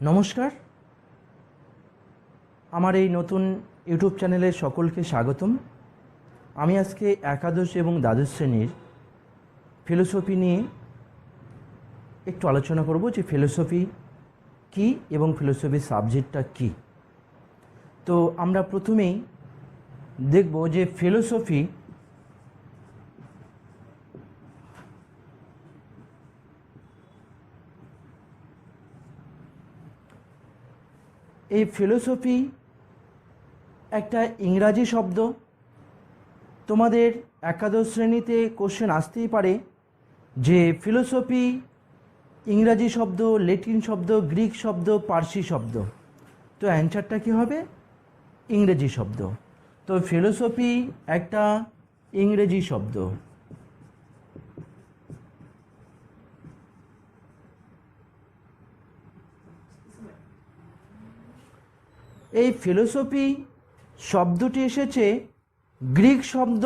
নমস্কার। আমার এই নতুন ইউটিউব চ্যানেলে সকলকে স্বাগতম। আমি আজকে একাদশ এবং দ্বাদশ শ্রেণির ফিলোসফি নিয়ে একটু আলোচনা করব যে ফিলোসফি কি এবং ফিলোসফি সাবজেক্টটা কি। তো আমরা প্রথমেই দেখব যে ফিলোসফি এই ফিলোসফি একটা ইংরাজি শব্দ। তোমাদের একাদশ শ্রেণীতে কোশ্চেন আসতেই পারে যে ফিলোসফি ইংরাজি শব্দ, লেটিন শব্দ, গ্রিক শব্দ, পার্সি শব্দ। তো অ্যান্সারটা কী হবে? ইংরেজি শব্দ। তো ফিলোসফি একটা ইংরেজি শব্দ। এই ফিলোসফি শব্দটি এসেছে গ্রিক শব্দ।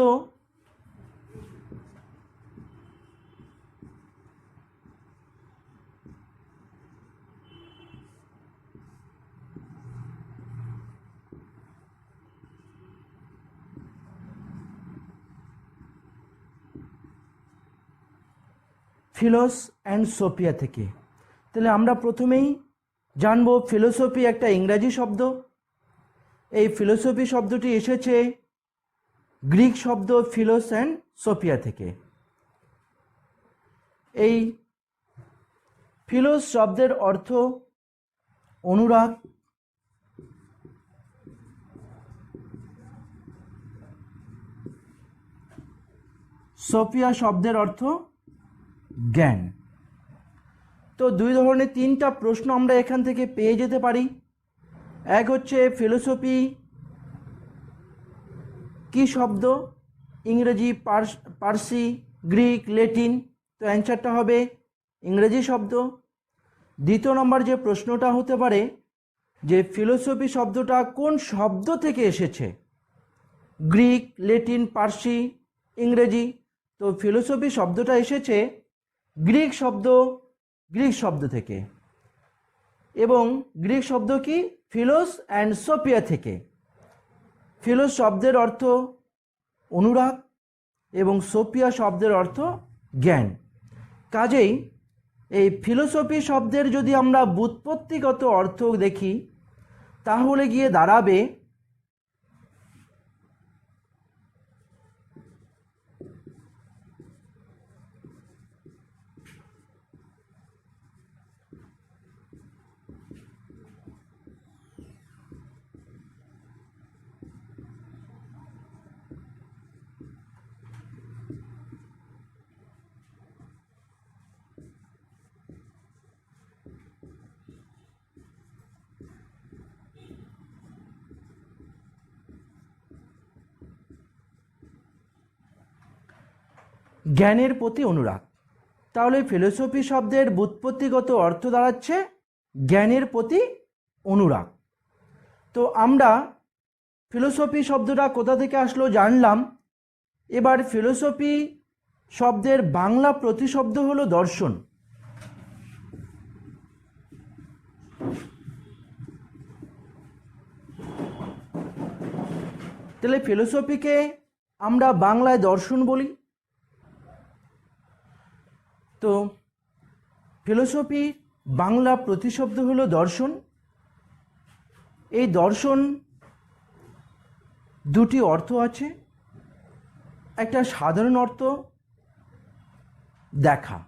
ফিলোস অ্যান্ড সোফিয়া থেকে। তাহলে আমরা প্রথমেই জানব ফিলোসফি একটা ইংরাজি শব্দ। এই ফিলোসফি শব্দটি এসেছে গ্রিক শব্দ ফিলোস অ্যান্ড সোফিয়া থেকে। এই ফিলোস শব্দের অর্থ অনুরাগ। সোফিয়া শব্দের অর্থ জ্ঞান। তো দুই ধরনের তিনটা প্রশ্ন আমরা এখান থেকে পেয়ে যেতে পারি। এক হচ্ছে ফিলোসফি কি শব্দ? ইংরেজি, পার্স গ্রিক লেটিন তো অ্যান্সারটা হবে ইংরেজি শব্দ। দ্বিতীয় নম্বর যে প্রশ্নটা হতে পারে, যে ফিলোসফি শব্দটা কোন শব্দ থেকে এসেছে? গ্রিক লেটিন পার্সি, ইংরেজি, তো ফিলোসফি শব্দটা এসেছে গ্রিক শব্দ গ্রিক শব্দ থেকে। এবং গ্রিক শব্দ কি? ফিলোস অ্যান্ড সোপিয়া থেকে। ফিলোস শব্দের অর্থ অনুরাগ এবং সোপিয়া শব্দের অর্থ জ্ঞান। কাজেই এই ফিলোসফি শব্দের যদি আমরা বুৎপত্তিগত অর্থ দেখি, তাহলে গিয়ে দাঁড়াবে জ্ঞানের প্রতি অনুরাগ। তাহলে ফিলোসফি শব্দের বুৎপত্তিগত অর্থ দাঁড়াচ্ছে জ্ঞানের প্রতি অনুরাগ। তো আমরা ফিলোসফি শব্দটা কোথা থেকে আসলো জানলাম। এবার ফিলোসফি শব্দের বাংলা প্রতিশব্দ হলো দর্শন। তাহলে ফিলোসফিকে আমরা বাংলায় দর্শন বলি। তো ফিলোসফি, বাংলা প্রতিশব্দ হলো দর্শন। এই দর্শন দুটি অর্থ আছে। একটা সাধারণ অর্থ, দেখা।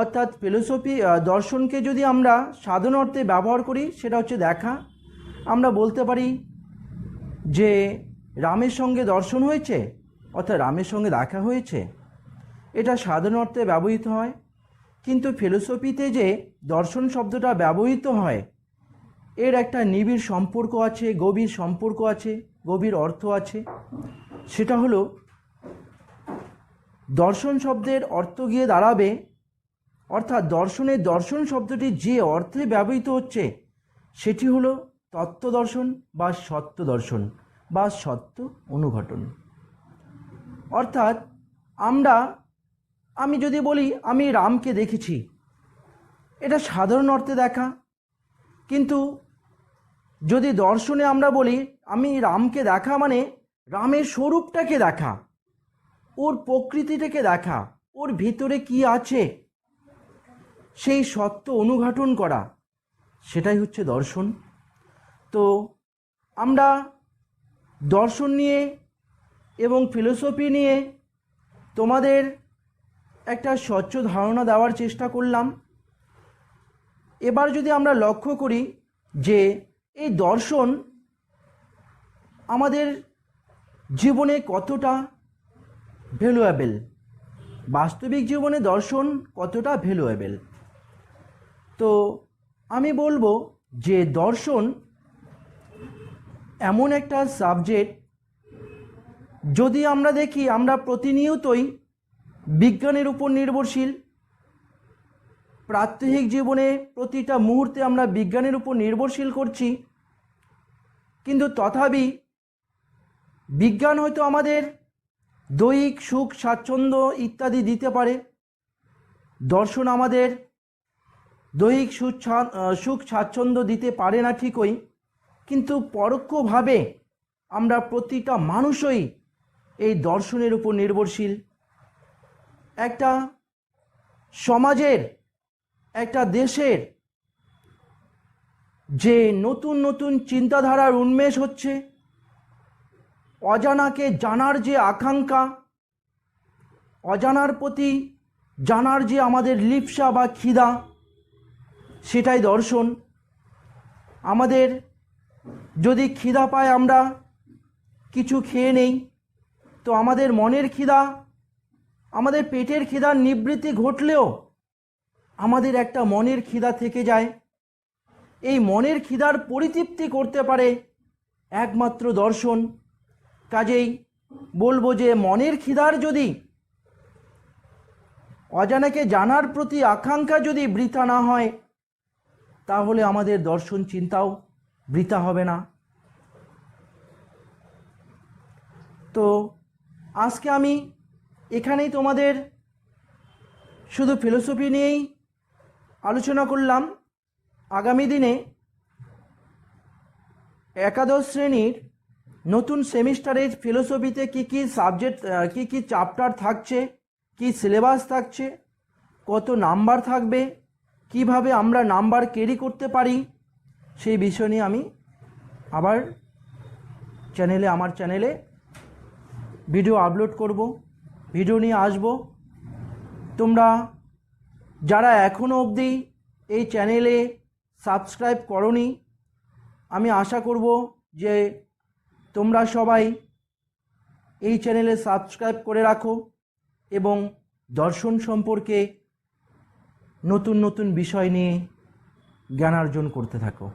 অর্থাৎ ফিলোসফি দর্শনকে যদি আমরা সাধারণ অর্থে ব্যবহার করি, সেটা হচ্ছে দেখা। আমরা বলতে পারি যে রামের সঙ্গে দর্শন হয়েছে, অর্থাৎ রামের সঙ্গে দেখা হয়েছে। এটা সাধারণ অর্থে ব্যবহৃত হয়। কিন্তু ফিলোসফিতে যে দর্শন শব্দটা ব্যবহৃত হয়, এর একটা নিবিড় সম্পর্ক আছে, গভীর সম্পর্ক আছে, গভীর অর্থ আছে। সেটা হলো, দর্শন শব্দের অর্থ গিয়ে দাঁড়াবে, অর্থাৎ দর্শনের দর্শন শব্দটি যে অর্থে ব্যবহৃত হচ্ছে, সেটি হলো তত্ত্ব দর্শন বা সত্য দর্শন বা সত্য অনুঘটন। অর্থাৎ আমরা আমি যদি বলি, আমি রামকে দেখেছি। এটা সাধারণ অর্থে দেখা। কিন্তু যদি দর্শনে আমরা বলি, আমি রামকে দেখা মানে রামের স্বরূপটাকে দেখা, ওর প্রকৃতিটাকে দেখা, ওর ভিতরে কি আছে, সেই সত্য অনুঘাটন করা, সেটাই হচ্ছে দর্শন। তো আমরা দর্শন নিয়ে এবং ফিলোসফি নিয়ে তোমাদের একটা স্বচ্ছ ধারণা দেওয়ার চেষ্টা করলাম। এবার যদি আমরা লক্ষ্য করি যে এই দর্শন আমাদের জীবনে কতটা ভ্যালুয়েবল বাস্তবিক জীবনে দর্শন কতটা ভ্যালুয়েবল তো আমি বলব যে দর্শন এমন একটা সাবজেক্ট যদি আমরা দেখি আমরা প্রতিনিয়তই বিজ্ঞানের উপর নির্ভরশীল। প্রাত্যহিক জীবনে প্রতিটা মুহূর্তে আমরা বিজ্ঞানের উপর নির্ভরশীল করছি। কিন্তু তথাপি বিজ্ঞান হয়তো আমাদের দৈহিক সুখ, স্বাচ্ছন্দ্য ইত্যাদি দিতে পারে। দর্শন আমাদের দৈহিক সুখ সুখ, স্বাচ্ছন্দ্য দিতে পারে না ঠিকই। কিন্তু পরোক্ষভাবে আমরা প্রতিটা মানুষই এই দর্শনের উপর নির্ভরশীল। একটা সমাজের, একটা দেশের যে নতুন নতুন চিন্তাধারার উন্মেষ হচ্ছে, অজানাকে জানার যে আকাঙ্ক্ষা, অজানার প্রতি জানার যে আমাদের লিপসা বা খিদা, সেটাই দর্শন। আমাদের যদি খিদা পায় আমরা কিছু খেয়ে নেই, তো আমাদের মনের খিদা আমাদের পেটের খিদার নিবৃত্তি ঘটলেও আমাদের একটা মনের খিদা থেকে যায়। এই মনের খিদার পরিতৃপ্তি করতে পারে একমাত্র দর্শন। কাজেই বলব যে মনের খিদার যদি অজানাকে জানার প্রতি আকাঙ্ক্ষা যদি বৃথা না হয়, তাহলে আমাদের দর্শন চিন্তাও বৃথা হবে না। তো আজকে আমি এখানেই তোমাদের শুধু ফিলোসফি নিয়েই আলোচনা করলাম। আগামী দিনে একাদশ শ্রেণির নতুন সেমিস্টারের ফিলোসফিতে কি কি সাবজেক্ট কি কি চ্যাপ্টার থাকছে, কি সিলেবাস থাকছে, কত নাম্বার থাকবে, কীভাবে আমরা নাম্বার ক্যারি করতে পারি, সেই বিষয় নিয়ে আমি আবার চ্যানেলে আমার চ্যানেলে ভিডিও আপলোড করব। ভিডিও নিয়ে আসব। তোমরা যারা এখনও অবধি এই চ্যানেলে সাবস্ক্রাইব করনি, আমি আশা করব যে তোমরা সবাই এই চ্যানেলে সাবস্ক্রাইব করে রাখো এবং দর্শন সম্পর্কে নতুন নতুন বিষয় নিয়ে জ্ঞানার্জন করতে থাকো।